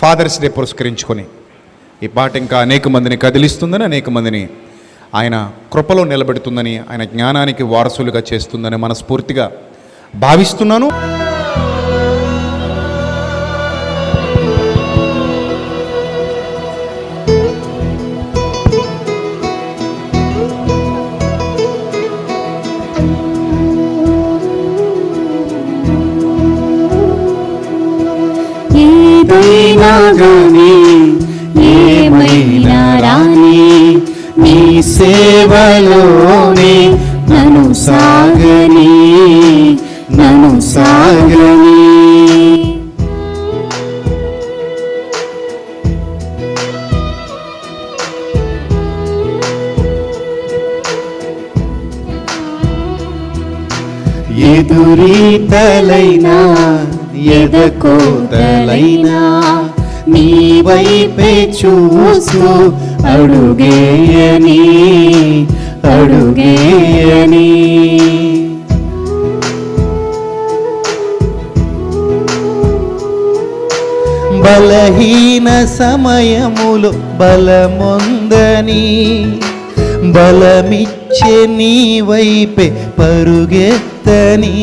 Fathers day పురస్కరించుకొని ఈ పాట ఇంకా అనేక మందిని కదిలిస్తుందని అనేక మందిని ఆయన కృపలో నిలబెడుతుందని ఆయన జ్ఞానానికి వారసులుగా చేస్తుందని మనస్ఫూర్తిగా భావిస్తున్నాను. సేవలోనే నన్ను సాగని నను సాగని. ఎదురీతలైనా ఎదకోతలైనా నీ వైపే చూస్తూ అడుగేయని అడుగేయని. బలహీన సమయములో బలముందని బలమిచ్చే నీ వైపే పరుగెత్తని.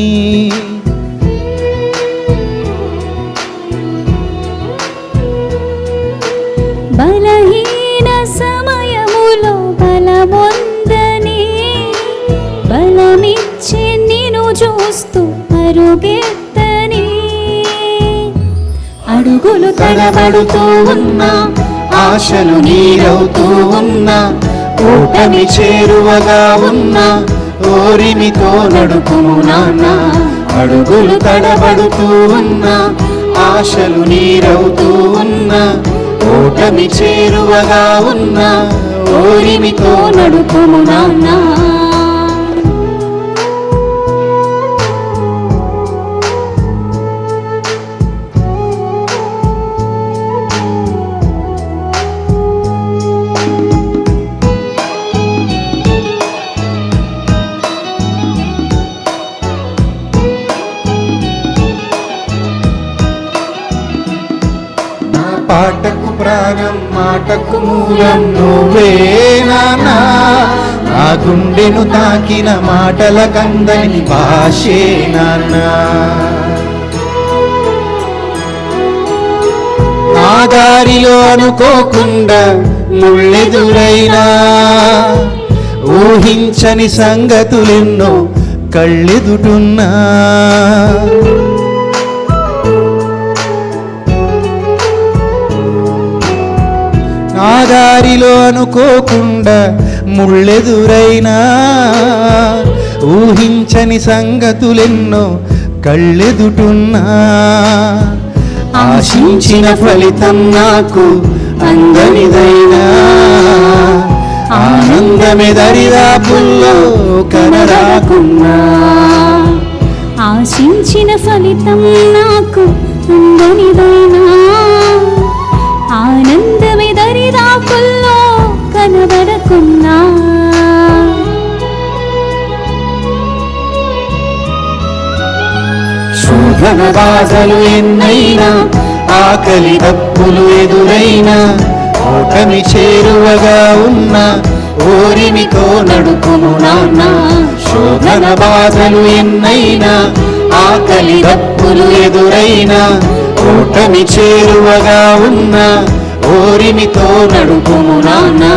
చూస్తూ పరుగెత్తని అడుగులు తడబడుతూ ఉన్నా ఆశలు నీరవుతూ ఉన్నా కూటమి చేరువగా ఉన్నా ఓరిమితో నడుపుము నాన్న. అడుగులు తడబడుతూ ఉన్నా ఆశలు నీరవుతూ ఉన్నా ఓటమి చేరువగా ఉన్నా ఓరిమితో నడుపుము నాన్నా. పాటకు ప్రాణం మాటకు మూలం నువ్వే నానా నా గుండెను తాకిన మాటల కందని భాషే నాన్నా. నా దారిలో అనుకోకుండా ముళ్ళెదురైనా. ఊహించని సంగతులెన్నో కళ్ళెదుటున్నా. నా దారిలో అనుకోకుండా ముళ్ళెదురైనా. ఊహించని సంగతులెన్నో కళ్ళెదుటున్నా. ఆశించిన ఫలితం నాకు అందనిదైనా. ఆనందమే దరిదాపుల్లో కనరాకున్నా. ఆశించిన ఫలితం నాకు అందనిదైనా. బంధన బాధలు ఎన్నైనా ఆకలి దప్పులు ఎదురైనా ఓటమి చేరువగా ఉన్న ఓరిమితో నడుపును నాన్న. శోధన బాధలు ఎన్నైనా ఆకలి దప్పులు ఎదురైనా ఓటమి చేరువగా ఉన్న ఓరిమితో నడుపును నాన్నా.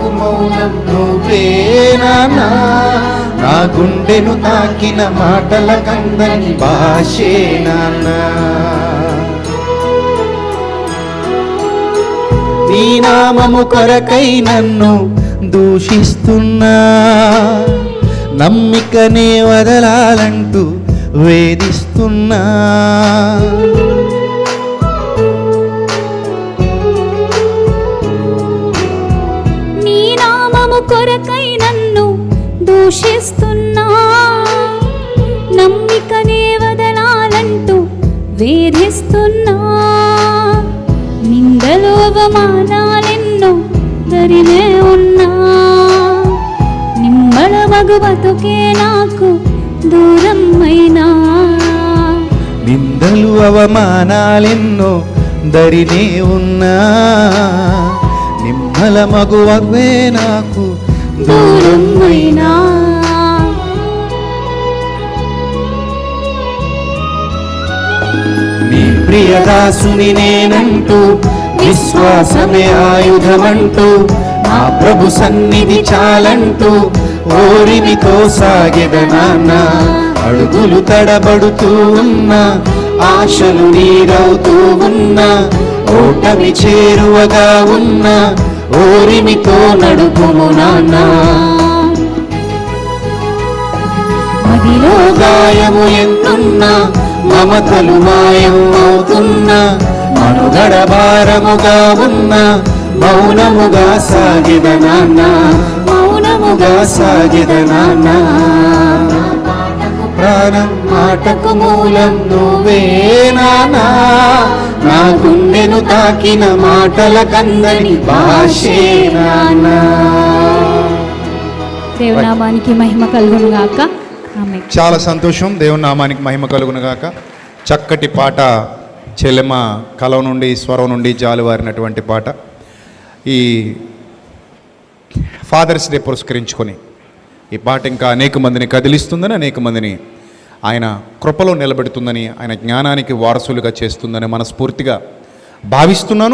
మాటకు మౌనం నువ్వే నాన్నా నా గుండెను తాకిన మాటల కందని భాషే నాన్న నీ నామము కొరకై నన్ను దూషిస్తున్నా. నమ్మికనే వదలాలంటూ వేధిస్తున్నా. కొరకై నన్ను దూషిస్తున్నా. నమ్మికనే వదలాలంటూ వేధిస్తున్నా. నిందలు అవమానాలెన్నో దరినే ఉన్నా. నిమ్మల మగు బతుకే నాకు దూరం అయినా నిందలు అవమానాలెన్నో దరినే ఉన్నా. నిమ్మల మగువే నాకు దూరం నీ ప్రియదాసుని నేనంటూ విశ్వాసమే ఆయుధమంటూ ఆ ప్రభు సన్నిధి చాలంటూ ఓరిమితో సాగెద నాన్న. అడుగులు తడబడుతూ ఉన్నా ఆశలు నీరవుతూ ఉన్నా ఓటమి చేరువగా ఉన్నా ఓరిమితో నడుపుము నాన్న. మదిలో గాయము ఎంతున్నా మమతలు మాయమవుతున్నా మనుగడ భారముగా ఉన్న మౌనముగా సాగిద నాన్న. మౌనముగా సాగిద నాన్న. ప్రాణం మాటకు మూలం నువ్వే నానా నా గుండెను తాకిన మాటల కందని భాషే దేవునామానికి మహిమ కలుగును గాక ఆమె చాలా సంతోషం. దేవుని నామానికి మహిమ కలుగునుగాక. చక్కటి పాట చెలెమ కలం నుండి స్వరం నుండి జాలువారినటువంటి పాట. ఈ ఫాదర్స్ డే పురస్కరించుకొని ఈ పాట ఇంకా అనేక మందిని కదిలిస్తుందని అనేక మందిని ఆయన కృపలో నిలబెడుతుందని ఆయన జ్ఞానానికి వారసులుగా చేస్తుందని మనస్ఫూర్తిగా భావిస్తున్నాను.